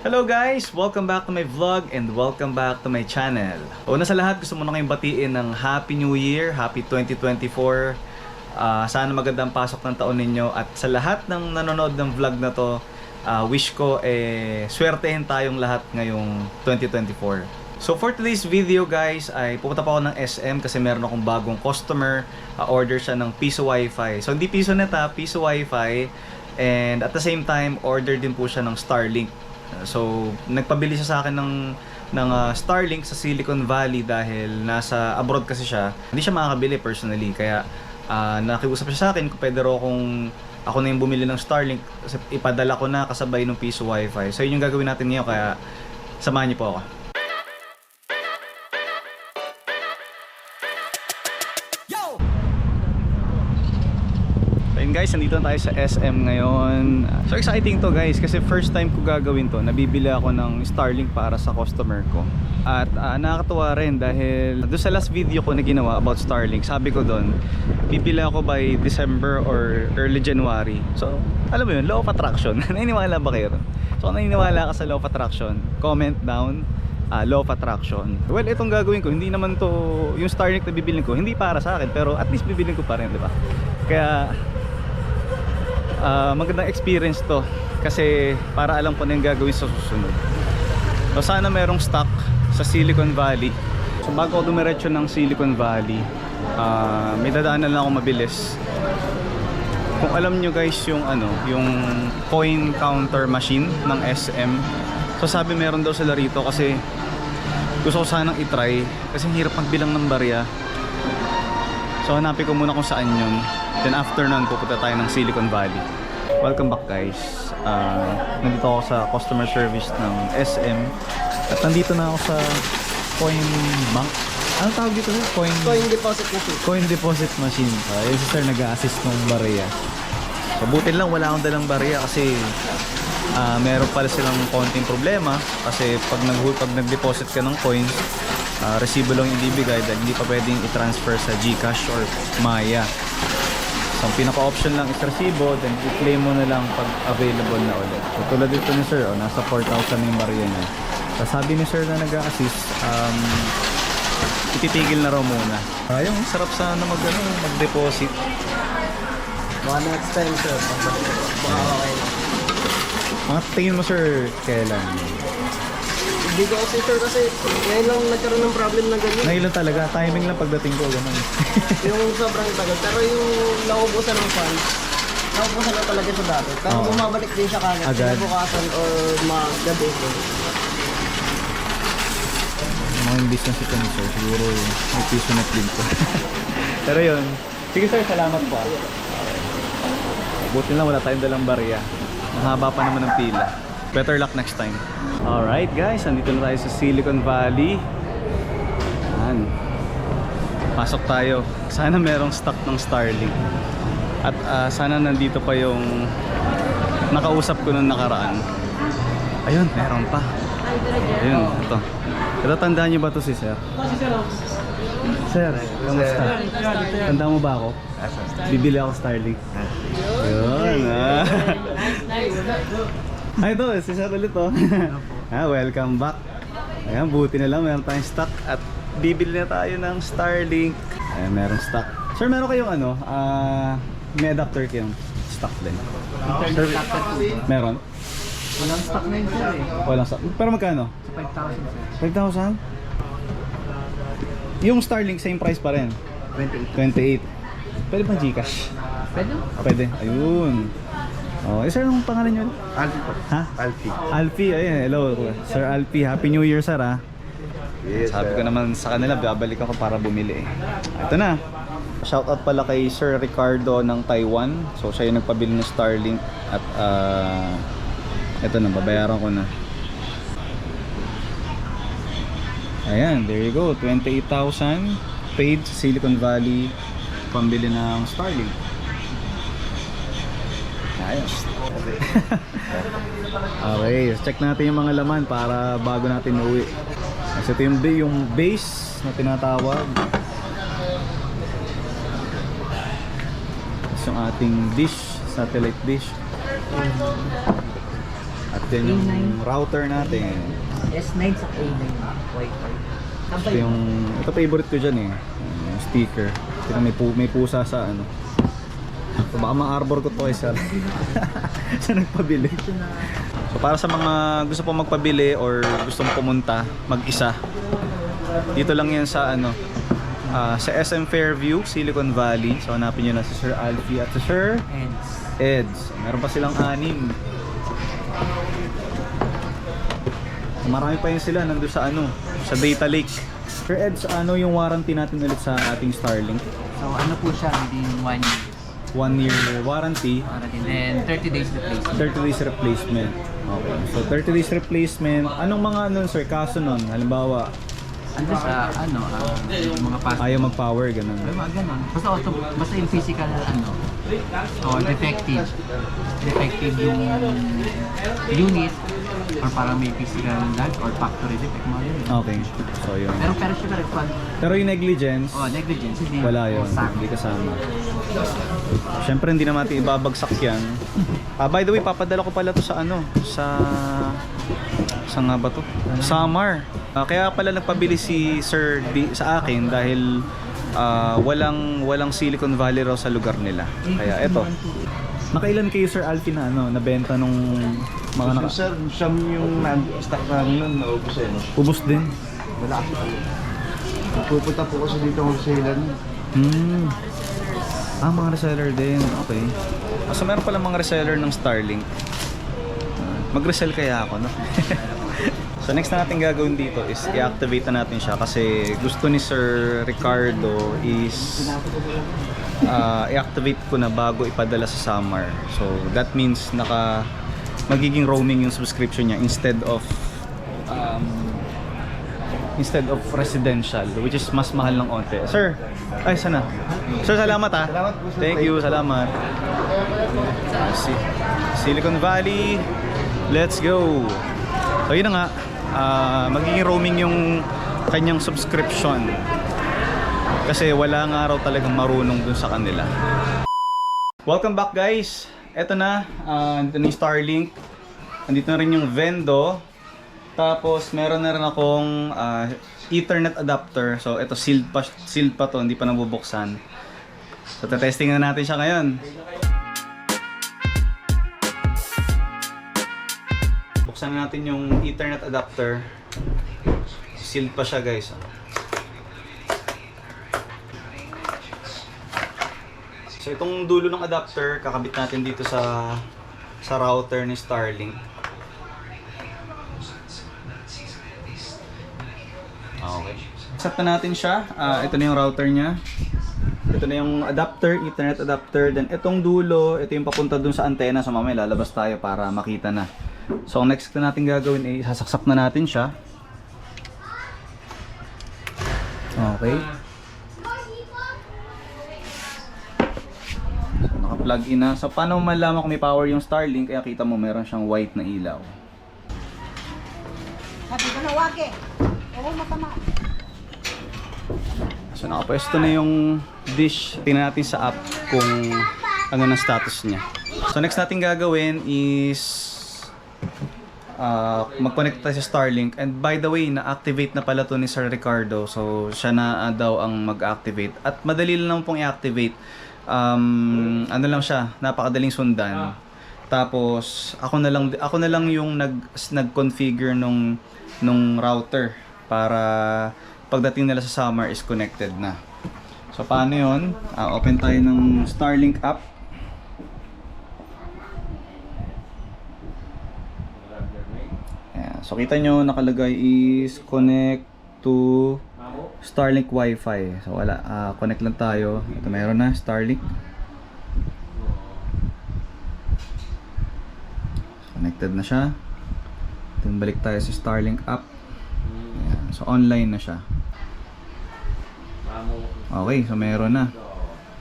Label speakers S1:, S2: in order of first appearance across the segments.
S1: Hello guys! Welcome back to my vlog and welcome back to my channel. Una sa lahat, gusto muna kayong batiin ng Happy New Year, Happy 2024. Ah, sana magandang pasok ng taon ninyo at sa lahat ng nanonood ng vlog na to, ah, wish ko eh swertehin tayong lahat ngayong 2024. So for today's video guys, ay pupunta pa ako ng SM kasi meron akong bagong customer. Ah, order siya ng Piso Wi-Fi. So hindi Piso Net ha, Piso Wi-Fi. And at the same time, order din po siya ng Starlink. So, nagpabili siya sa akin ng ng ah, Starlink sa Silicon Valley dahil nasa abroad kasi siya. Hindi siya makakabili personally kaya ah, nakiusap siya sa akin kung pwede raw kung ako na yung bumili ng Starlink ipadala ko na kasabay ng piso wifi. So, yun yung gagawin natin ngayon kaya samahan niyo po ako. Ayun guys, nandito na tayo sa SM ngayon. So exciting to guys kasi first time ko gagawin to. Nabibili ako ng Starlink para sa customer ko. At ah, nakakatuwa rin dahil doon sa last video ko na ginawa about Starlink, sabi ko doon, bibili ako by December or early January. So, alam mo yun, law of attraction. naniniwala ba kayo? So kung naniniwala ka sa law of attraction, comment down ah, law of attraction. Well, itong gagawin ko, hindi naman to, yung Starlink na bibilin ko, hindi para sa akin, pero at least bibilin ko pa rin, di ba? Kaya, ah, magandang experience to kasi para alam ko na yung gagawin sa susunod. So sana merong stock sa Silicon Valley. So bago ako dumiretso ng Silicon Valley, ah, may dadaanan lang ako mabilis. Kung alam nyo guys yung ano, yung coin counter machine ng SM. So sabi meron daw sila rito kasi gusto ko sanang itry kasi hirap magbilang ng barya. So hanapin ko muna kung saan yun. Then after nun, pupunta tayo ng Silicon Valley. Welcome back guys. Ah, nandito ako sa customer service ng SM. At nandito na ako sa coin bank. Ano tawag dito? Coin,
S2: Coin deposit machine.
S1: coin deposit machine. Uh, yun si sir nag-assist ng barya. So buti lang wala akong dalang barya kasi ah, meron pala silang konting problema kasi pag nag pag nag-deposit ka ng coins, ah, resibo lang yung ibibigay dahil hindi pa pwedeng i-transfer sa GCash or Maya. So, ang pinaka-option lang is resibo, then i-claim mo na lang pag available na ulit. So, tulad dito ni sir, oh, nasa 4,000 na yung barya niya. So, sabi ni sir na nag-assist, um, ititigil na raw muna. Ayun, sarap sana mag, ano, mag-deposit.
S2: Baka next time sir. Baka okay.
S1: Mga tingin mo sir, kailan?
S2: Hindi ko kasi sir kasi ngayon lang nagkaroon ng problem na ganyan.
S1: Ngayon lang talaga, timing lang pagdating ko, ganun.
S2: yung sobrang tagal. Pero yung naubusan ng funds, naubusan na talaga sa dati. Pero
S1: Oo.
S2: bumabalik din siya kagad.
S1: Agad.
S2: Kinabukasan or magabi.
S1: Mga yung business ito ni sir, siguro may piso net din ko. Pero yun, sige sir, salamat po. ah. Buti lang wala tayong dalang barya. Mahaba pa naman ang pila. Better luck next time. Alright guys, nandito na tayo sa Silicon Valley. Yan. Pasok tayo. Sana merong stock ng Starlink. At ah, sana nandito pa yung nakausap ko nung nakaraan. Ayun, meron pa. Ayun, ito. Ito, tandaan niyo ba to si Sir? Sir, kamusta? Tanda mo ba ako? Bibili ako Starlink. Yun, ah. Ay, ito, si Sir ulit oh. ah, welcome back. Ayan, buti na lang, meron tayong stock at bibili na tayo ng Starlink. Ayan, merong stock. Sir, meron kayong ano, ah, may adapter kayong stock din. Sir, meron?
S2: Walang stock na yun sir eh.
S1: Walang stock. Pero magkano?
S2: 5,000
S1: 5,000?
S2: sir.
S1: Yung Starlink, same price pa rin.
S2: 28.
S1: 28. Pwede bang Gcash?
S2: Pwede?
S1: Pwede. Ayun. Oh, eh, sir, anong pangalan nyo?
S3: Alfie po.
S1: Ha?
S3: Alfie.
S1: Alfie, ayun. Hello, Sir Alfie. Happy New Year, sir, ha?
S3: Yes,
S1: Sabi ko naman sa kanila, babalik ako para bumili. eh. Ito na. Shoutout pala kay Sir Ricardo ng Taiwan. So, siya yung nagpabili ng Starlink. At, ah, ito na, babayaran ko na. Ayan, there you go. 28,000 paid Silicon Valley pambili ng Starlink. Ayos. okay, check natin yung mga laman para bago natin uwi. Kasi ito yung, yung base na tinatawag. Tapos yung ating dish, satellite dish. At Yan yung router natin.
S3: S9 sa A9 Wi-Fi.
S1: Ito yung, ito favorite ko dyan eh. Yung sticker. Ito may, pu, may pusa sa ano. So baka ma-arbor ko to sir. sa nagpabili. So para sa mga gusto po magpabili or gusto mo pumunta mag-isa. Dito lang yan sa ano ah, sa SM Fairview, Silicon Valley. So hanapin nyo na si Sir Alfie at si Sir Eds. Meron pa silang anim. Marami pa yun sila nandun sa ano, sa Data Lake. Sir Eds, ano yung warranty natin ulit sa ating Starlink?
S3: so ano po siya within 1 year.
S1: One year warranty,
S3: And then 30 days replacement.
S1: 30 days replacement. Okay. So 30 days replacement. Anong mga nun sir, kaso nun? Halimbawa,
S3: Ano sa ano, yung mga password.
S1: ayaw mag-power, ganun.
S3: Ay, mga ganun. Basta, auto, basta yung physical ano, or defective. Defective yung unit or parang may physical lag or factory defect mga ganun.
S1: Okay. So yun.
S3: Pero pero siya refund.
S1: Pero yung negligence,
S3: Oh, negligence. Hindi.
S1: wala yun.
S3: Sa
S1: Hindi kasama. Siyempre hindi naman natin ibabagsak yan. Ah, by the way, papadala ko pala to sa ano, sa sa nga ba to? Samar. Ah, kaya pala nagpabili si Sir D sa akin dahil ah, walang walang Silicon Valley raw sa lugar nila. Kaya eto. Nakailan kayo Sir Alfie na ano, nabenta nung mga naka
S4: Sir, siyam yung stock namin nun, naubos eh. no?
S1: ubos din.
S4: Wala kasi. Pupunta po kasi dito wholesaler.
S1: Hmm. Ah, mga reseller din. Okay. Ah, so meron pala mga reseller ng Starlink. Ah, Mag-resell kaya ako, no? so next na natin gagawin dito is i-activate na natin siya kasi gusto ni Sir Ricardo is ah, i-activate ko na bago ipadala sa summer. So that means naka magiging roaming yung subscription niya instead of um, instead of residential which is mas mahal ng onte. Sir, ay sana. Sir, salamat ah.
S4: Salamat po, sir.
S1: Thank you, salamat. Si Silicon Valley. Let's go. So yun na nga, ah, magiging roaming yung kanyang subscription. Kasi wala nga raw talagang marunong dun sa kanila. Welcome back guys. Eto na, ah, andito na yung Starlink. Andito na rin yung Vendo. Tapos meron na rin akong ah, Ethernet adapter. So ito sealed pa sealed pa to, hindi pa nabubuksan. So testing na natin siya ngayon. Buksan na natin yung Ethernet adapter. Sealed pa siya guys. So itong dulo ng adapter kakabit natin dito sa sa router ni Starlink. Okay. Set na natin siya. Ah, ito na yung router niya. Ito na yung adapter, Ethernet adapter. Then itong dulo, ito yung papunta dun sa antena. So mamaya lalabas tayo para makita na. So ang next na natin gagawin ay sasaksak na natin siya. Okay. So naka-plug in na. So paano malaman kung may power yung Starlink? Kaya kita mo meron siyang white na ilaw.
S5: Sabi ko na wag eh. Oo, masama.
S1: So nakapwesto na yung dish. Tingnan natin sa app kung ano ng status niya. So next natin gagawin is uh, mag-connect tayo sa Starlink. And by the way, na-activate na pala to ni Sir Ricardo. So siya na uh, daw ang mag-activate. At madali lang pong i-activate. Um, ano lang siya, napakadaling sundan. Tapos ako na lang ako na lang yung nag nag-configure nung nung router para pagdating nila sa summer is connected na. So paano 'yon? Ah, open tayo ng Starlink app. Ayan. So kita nyo nakalagay is connect to Starlink Wi-Fi. So wala, ah, connect lang tayo. Ito meron na Starlink. Connected na siya. Then balik tayo sa Starlink app. Ayan. So online na siya. Okay, so meron na.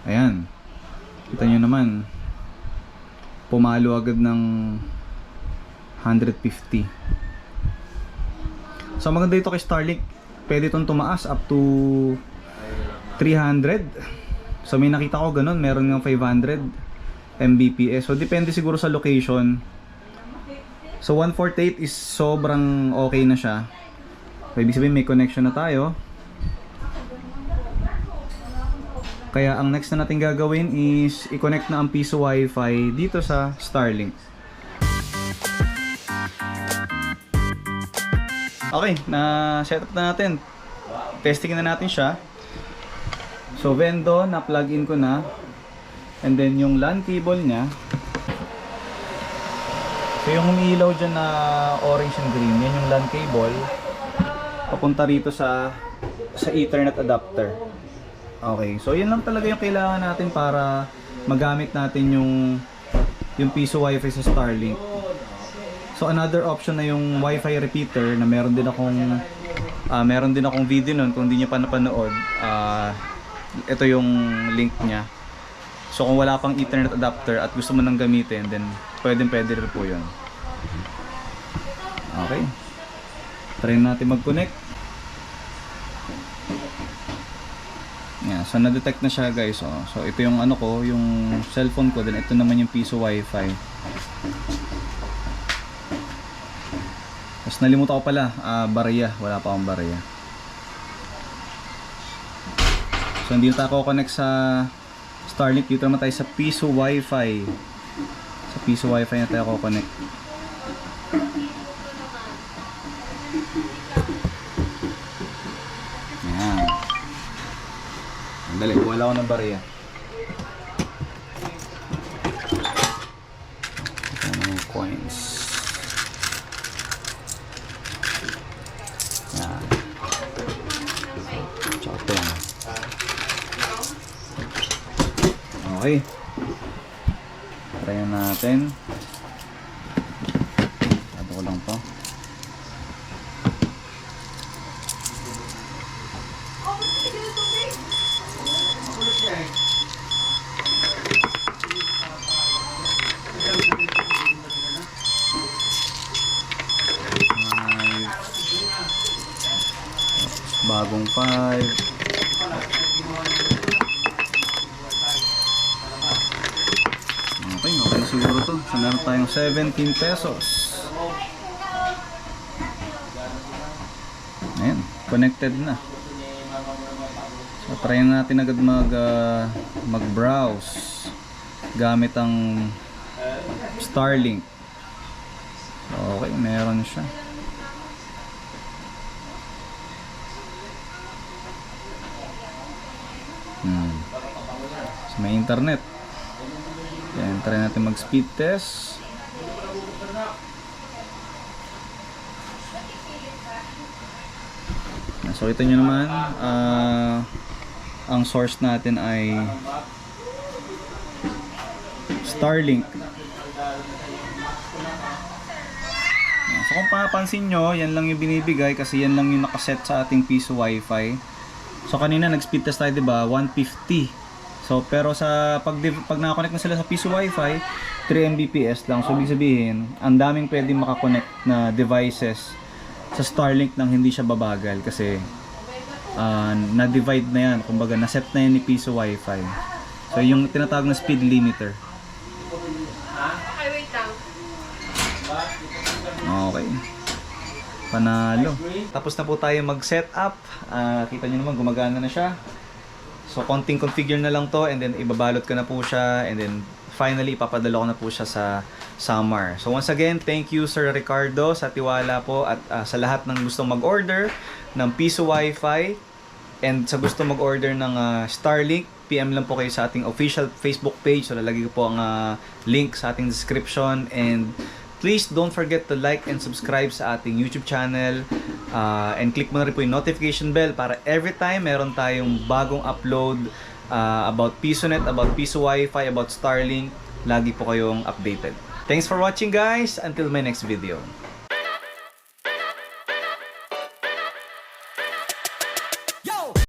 S1: Ayan. Kita nyo naman. Pumalo agad ng 150. So maganda ito kay Starlink. Pwede itong tumaas up to 300. So may nakita ko ganun. Meron ng 500 Mbps. So depende siguro sa location So 148 is sobrang okay na siya. So ibig sabihin may connection na tayo. Kaya ang next na natin gagawin is i-connect na ang piso wifi dito sa Starlink. Okay, na set up na natin. Testing na natin siya. So Vendo, na plug in ko na. And then yung LAN cable niya. So yung umiilaw dyan na orange and green, yan yung LAN cable. Papunta rito sa sa Ethernet adapter. Okay, so yun lang talaga yung kailangan natin para magamit natin yung yung piso wifi sa Starlink. So another option na yung wifi repeater na meron din akong ah, meron din akong video nun kung hindi niyo pa napanood. ah, ito yung link niya. So kung wala pang Ethernet adapter at gusto mo nang gamitin, then pwedeng pwede rin po yun. Okay. Try natin mag-connect. Yeah, so na-detect na siya guys. Oh. So ito yung ano ko, yung cellphone ko, then ito naman yung piso wifi. Nalimutan ko pala, ah, barya. Wala pa akong barya. So hindi na tayo connect sa Starlink. Dito naman tayo sa piso wifi. Sa piso wifi na tayo connect. Yan. Dali, wala ako ng barya. Okay. Try natin. Ano ko lang. Tapos bagong 5 Okay, okay siguro to. So meron tayong 17 pesos. Ayan, connected na. So try natin agad mag ah, mag-browse gamit ang Starlink. Okay, meron siya. Hmm. So, may internet. Yan, try natin mag speed test. So ito nyo naman, ah, ang source natin ay Starlink. So kung papansin nyo, yan lang yung binibigay kasi yan lang yung nakaset sa ating piso wifi. So kanina nag-speed test tayo 'di ba? 150. So pero sa pag pag nakakonect na sila sa piso wifi, 3 Mbps lang. So ibig sabihin, ang daming pwedeng makakonect na devices sa Starlink nang hindi siya babagal kasi ah, na-divide na yan. Kumbaga, na-set na yan ni piso wifi. So yung tinatawag na speed limiter. Okay. Panalo. Tapos na po tayo mag-set up. Ah, kita nyo naman, gumagana na siya. So, konting configure na lang to and then ibabalot ko na po siya and then finally ipapadala ko na po siya sa Samar. So, once again, thank you Sir Ricardo sa tiwala po at ah, sa lahat ng gustong mag-order ng Piso Wi-Fi and sa gusto mag-order ng ah, Starlink, PM lang po kayo sa ating official Facebook page. So, lalagay ko po ang ah, link sa ating description and Please don't forget to like and subscribe sa ating YouTube channel uh, and click mo na rin po yung notification bell para every time meron tayong bagong upload uh, about PisoNet, about Piso Wi-Fi, about Starlink, lagi po kayong updated. Thanks for watching guys! Until my next video.